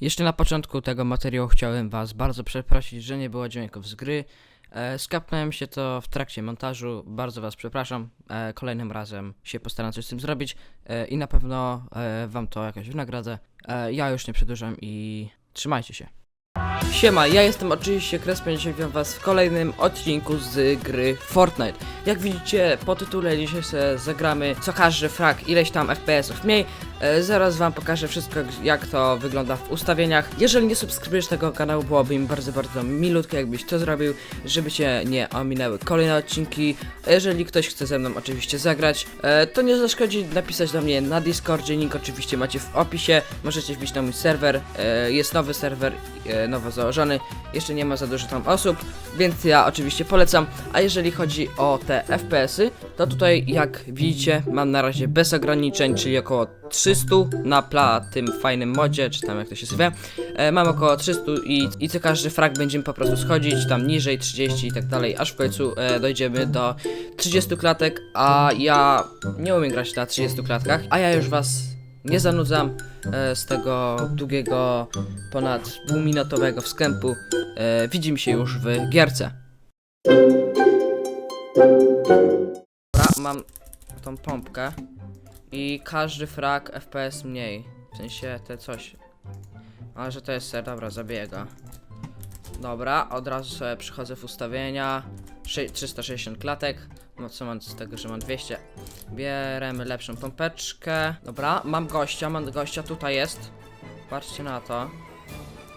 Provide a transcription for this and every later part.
Jeszcze na początku tego materiału chciałem Was bardzo przeprosić, że nie było dźwięków z gry. E, skapnąłem się to w trakcie montażu, bardzo Was przepraszam. E, kolejnym razem się postaram coś z tym zrobić e, i na pewno e, Wam to jakoś wynagrodzę. E, ja już nie przedłużam i trzymajcie się. Siema, ja jestem oczywiście Krespin, dzisiaj witam was w kolejnym odcinku z gry Fortnite. Jak widzicie po tytule dzisiaj sobie zagramy co każdy frag ileś tam FPS-ów mniej. E, zaraz wam pokażę wszystko jak to wygląda w ustawieniach. Jeżeli nie subskrybujesz tego kanału byłoby mi bardzo bardzo milutko jakbyś to zrobił, żeby cię nie ominęły kolejne odcinki. A Jeżeli ktoś chce ze mną oczywiście zagrać, e, to nie zaszkodzi napisać do mnie na Discordzie, link oczywiście macie w opisie. Możecie wbić na mój serwer, e, jest nowy serwer, e, nowo założony, jeszcze nie ma za dużo tam osób, więc ja oczywiście polecam. A jeżeli chodzi o te FPS-y, to tutaj jak widzicie mam na razie bez ograniczeń, czyli około 300 na pla tym fajnym modzie, czy tam jak to się zwie. E, mam około 300 i, i co każdy frag będziemy po prostu schodzić tam niżej 30 i tak dalej, aż w końcu e, dojdziemy do 30 klatek, a ja nie umiem grać na 30 klatkach, a ja już was nie zanudzam e, z tego długiego, ponad półminutowego wstępu. E, widzimy się już w gierce. Dobra, mam tą pompkę i każdy frag FPS mniej. W sensie te coś. Ale że to jest ser, dobra, zabiję go. Dobra, od razu sobie przychodzę w ustawienia. Sze- 360 klatek. No co mam z tego, że mam 200. Bierzemy lepszą pompeczkę. Dobra, mam gościa, mam gościa, tutaj jest. Patrzcie na to.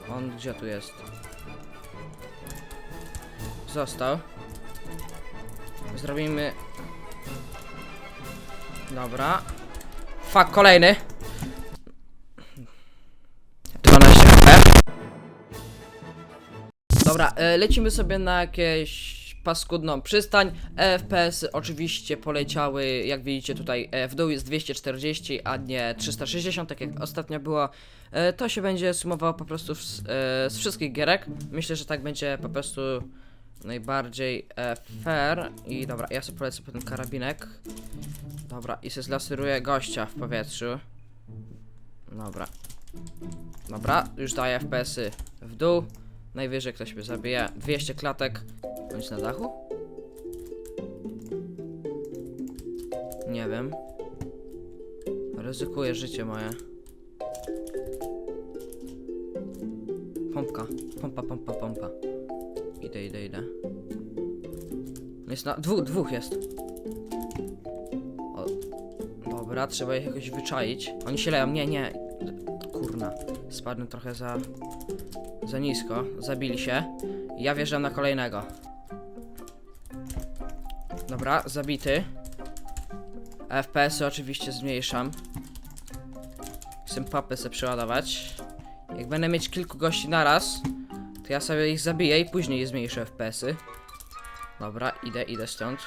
On gdzie tu jest? Został. Zrobimy. Dobra. Fuck, kolejny. 12 HP. Dobra, e, lecimy sobie na jakieś paskudną przystań. FPS oczywiście poleciały, jak widzicie tutaj e, w dół jest 240, a nie 360, tak jak ostatnio było. E, to się będzie sumowało po prostu z, z wszystkich gierek. Myślę, że tak będzie po prostu najbardziej e, fair. I dobra, ja sobie polecę po ten karabinek. Dobra, i się zlaseruję gościa w powietrzu. Dobra. Dobra, już daję FPS-y w dół. Najwyżej ktoś mnie zabije. 200 klatek. Bądź na dachu? Nie wiem. Ryzykuję życie moje. Pompka. Pompa, pompa, pompa. Idę, idę, idę. Jest na... Dwóch, dwóch jest. O. Dobra, trzeba ich jakoś wyczaić. Oni się leją. Nie, nie. Kurna. Spadłem trochę za... Za nisko. Zabili się. Ja wjeżdżam na kolejnego. Dobra, zabity. FPS-y oczywiście zmniejszam. Chcę papę sobie przeładować. Jak będę mieć kilku gości naraz, ja sobie ich zabiję i później zmniejszę FPS-y. Dobra, idę, idę stąd.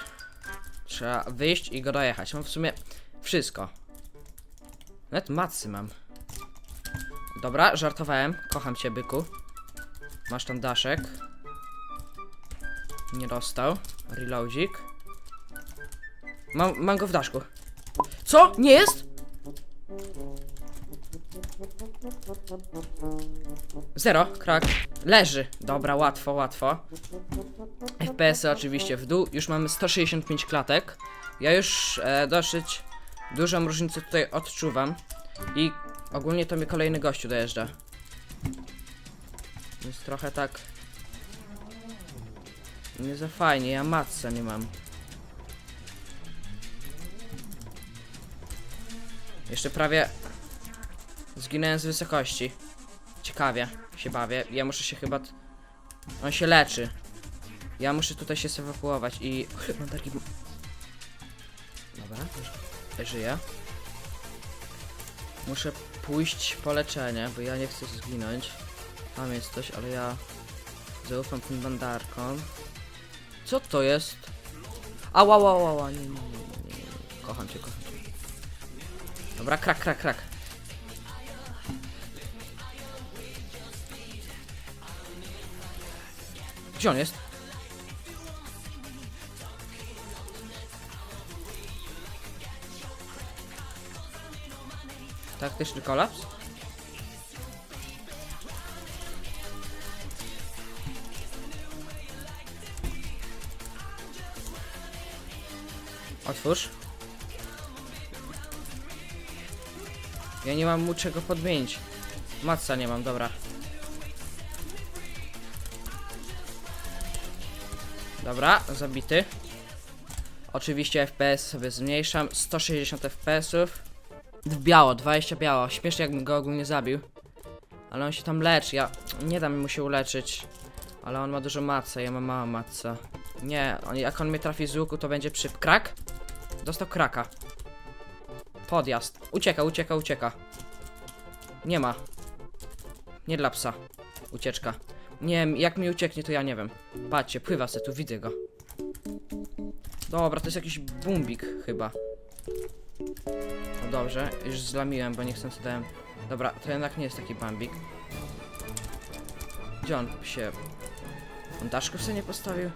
Trzeba wyjść i go dojechać. Mam w sumie wszystko. Nawet macy mam. Dobra, żartowałem. Kocham cię, byku. Masz tam daszek. Nie dostał. Reloadzik. Mam, mam go w daszku. Co? Nie jest? Zero, krak. Leży. Dobra, łatwo, łatwo. FPS-y oczywiście w dół. Już mamy 165 klatek. Ja już e, dosyć dużą różnicę tutaj odczuwam. I ogólnie to mi kolejny gościu dojeżdża. Więc trochę tak... Nie za fajnie, ja matca nie mam. Jeszcze prawie zginąłem z wysokości. Ciekawie się bawię. Ja muszę się chyba... On się leczy. Ja muszę tutaj się ewakuować i... Mam taki... Dobra, żyję. Muszę pójść po leczenie, bo ja nie chcę zginąć. Tam jest coś, ale ja zaufam tym bandarkom. Co to jest? Ała, ała, ała, nie, nie, nie, nie, nie. Kocham cię, kocham cię. Dobra, krak, krak, krak. Gdzie on jest? Taktyczny kolaps? Otwórz. Ja nie mam mu czego podmienić. Matca nie mam, dobra. Dobra, zabity. Oczywiście FPS sobie zmniejszam. 160 FPS-ów. Biało, 20 biało. Śmiesznie jakbym go ogólnie zabił. Ale on się tam leczy. Ja nie dam mu się uleczyć. Ale on ma dużo matca, ja mam małą matca. Nie, on, jak on mnie trafi z łuku, to będzie przyp. Krak? Dostał kraka. Podjazd. Ucieka, ucieka, ucieka. Nie ma. Nie dla psa. Ucieczka. Nie wiem, jak mi ucieknie, to ja nie wiem. Patrzcie, pływa se tu, widzę go. Dobra, to jest jakiś bumbik chyba. No dobrze, już zlamiłem, bo nie chcę co dałem. Dobra, to jednak nie jest taki bambik. Gdzie on się... On daszków sobie nie postawił?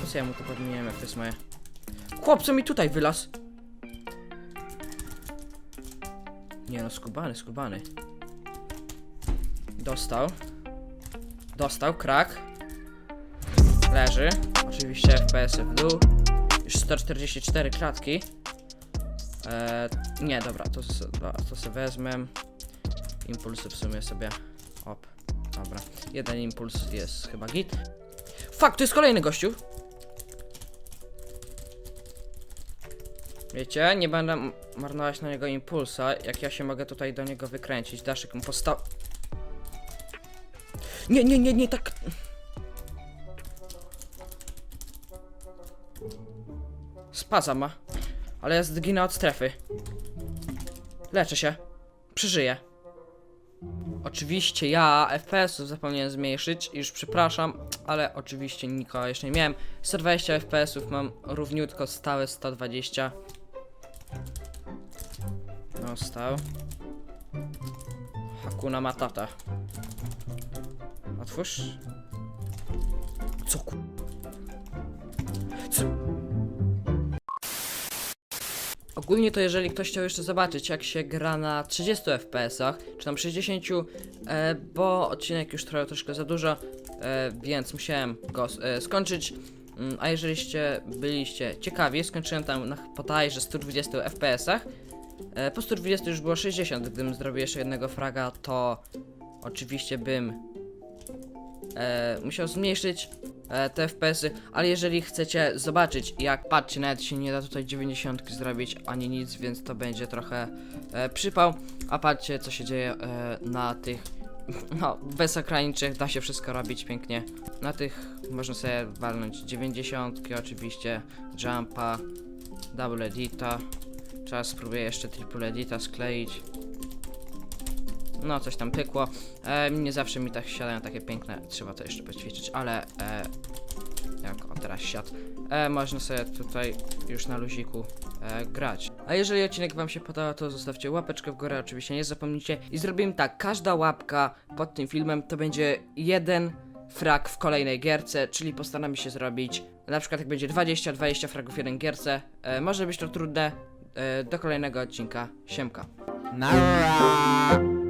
Po co ja mu to podmieniłem, jak to jest moje? Chłop, co mi tutaj wylazł? Nie no, skubany, skubany. Dostał. Dostał, krak. Leży. Oczywiście FPS w dół. Już 144 klatki. Eee, nie, dobra, to, to sobie wezmę. Impulsy w sumie sobie. Op, dobra. Jeden impuls jest chyba git. Fuck, to jest kolejny gościu. Wiecie, nie będę marnować na niego impulsa, jak ja się mogę tutaj do niego wykręcić. Daszek mu postał... Nie, nie, nie, nie, tak... Spaza ma. Ale ja zginę od strefy. Leczę się. Przeżyję. Oczywiście ja FPS-ów zapomniałem zmniejszyć, już przepraszam, ale oczywiście nikogo jeszcze nie miałem. 120 FPS-ów mam równiutko stałe 120. No stał. Hakuna Matata. Otwórz. Co ku... Co? Ogólnie to jeżeli ktoś chciał jeszcze zobaczyć jak się gra na 30 FPS-ach, czy tam 60, e, bo odcinek już trwał troszkę za dużo, e, więc musiałem go e, skończyć. Mm, A jeżeliście byliście ciekawi, skończyłem tam na bodajże 120 FPS-ach. E, po 120 już było 60, gdybym zrobił jeszcze jednego fraga, to oczywiście bym e, musiał zmniejszyć e, te FPS-y, ale jeżeli chcecie zobaczyć jak, patrzcie, nawet się nie da tutaj 90 zrobić ani nic, więc to będzie trochę e, przypał, a patrzcie co się dzieje e, na tych, no, bez ograniczeń da się wszystko robić pięknie, na tych można sobie walnąć 90 oczywiście, jumpa, double edita, Teraz spróbuję jeszcze triple edita skleić. No, coś tam pykło. E, nie zawsze mi tak siadają takie piękne. Trzeba to jeszcze poćwiczyć, ale e, jak o teraz siad. E, można sobie tutaj już na luziku e, grać. A jeżeli odcinek wam się podoba, to zostawcie łapeczkę w górę, oczywiście nie zapomnijcie. I zrobimy tak, każda łapka pod tym filmem to będzie jeden frag w kolejnej gierce, czyli postaramy się zrobić, na przykład jak będzie 20-20 fragów w jeden gierce, e, może być to trudne, e, do kolejnego odcinka, siemka. Nara.